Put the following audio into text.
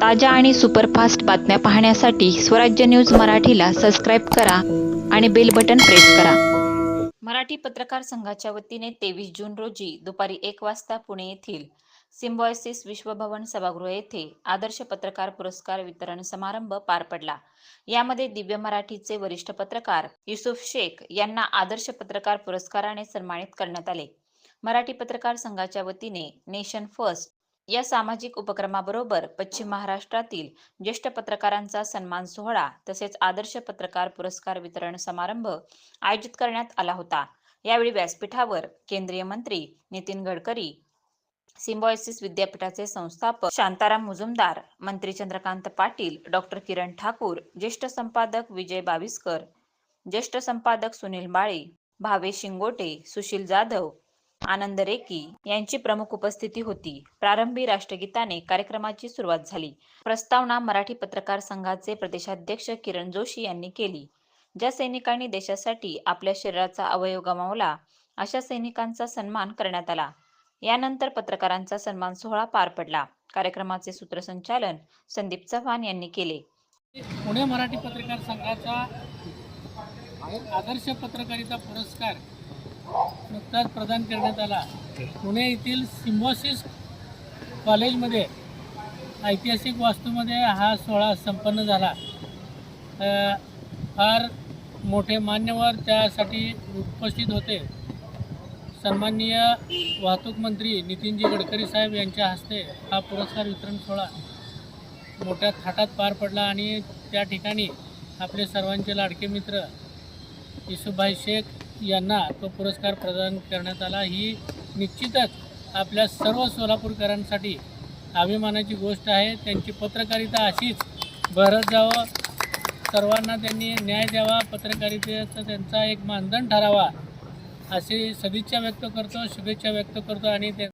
ताज्या आणि सुपरफास्ट बातम्या पाहण्यासाठी स्वराज्य न्यूज मराठीला सबस्क्राईब करा आणि बेल बटन प्रेस करा. मराठी पत्रकार संघाच्या वतीने तेवीस जून रोजी दुपारी एक वाजता पुणे येथील सिम्बॉयसिस विश्वभवन सभागृह येथे आदर्श पत्रकार पुरस्कार वितरण समारंभ पार पडला. यामध्ये दिव्य मराठीचे वरिष्ठ पत्रकार युसुफ शेख यांना आदर्श पत्रकार पुरस्काराने सन्मानित करण्यात आले. मराठी पत्रकार संघाच्या वतीने नेशन फर्स्ट या सामाजिक उपक्रमाबरोबर पश्चिम महाराष्ट्रातील ज्येष्ठ पत्रकारांचा सन्मान सोहळा तसेच आदर्श पत्रकार पुरस्कार वितरण समारंभ आयोजित करण्यात आला होता. यावेळी व्यासपीठावर केंद्रीय मंत्री नितीन गडकरी सिम्बॉयसिस विद्यापीठाचे संस्थापक शांताराम मुजुमदार मंत्री चंद्रकांत पाटील डॉक्टर किरण ठाकूर ज्येष्ठ संपादक विजय बाविस्कर ज्येष्ठ संपादक सुनील माळी भावे शिंगोटे सुशील जाधव आनंद रेकी यांची प्रमुख उपस्थिती होती. प्रारंभी राष्ट्रगीताने कार्यक्रमाची सुरुवात झाली. प्रस्तावना मराठी पत्रकार संघाचे प्रदेशाध्यक्ष किरण जोशी यांनी केली. ज्या सैनिकांनी देशासाठी आपल्या शरीराचा अवयव गमावला अशा सैनिकांचा सन्मान करण्यात आला. यानंतर पत्रकारांचा सन्मान सोहळा पार पडला. कार्यक्रमाचे सूत्रसंचालन संदीप चव्हाण यांनी केले. पुणे मराठी पत्रकार संघाचा आदर्श पत्रकारिता पुरस्कार नुकताच प्रदान करण्यात आला. पुणे येथील सिम्बॉसिस कॉलेजमध्ये ऐतिहासिक वास्तूमध्ये हा सोहळा संपन्न झाला. फार मोठे मान्यवर त्यासाठी उपस्थित होते. सन्माननीय वाहतूक मंत्री नितीनजी गडकरी साहेब यांच्या हस्ते हा पुरस्कार वितरण सोहळा मोठ्या थाटात पार पडला आणि त्या ठिकाणी आपले सर्वांचे लाडके मित्र युसुफभाई शेख यांना तो पुरस्कार प्रदान करण्यात आला. ही निश्चितच आपल्या सर्व सोलापूरकरांसाठी अभिमानाची गोष्ट आहे. त्यांची पत्रकारिता अशीच भरत जावं. सर्वांना त्यांनी न्याय द्यावा. पत्रकारितेचा त्यांचा एक मानदंड ठरावा. अशी सदिच्छा व्यक्त करतो शुभेच्छा व्यक्त करतो आणि ते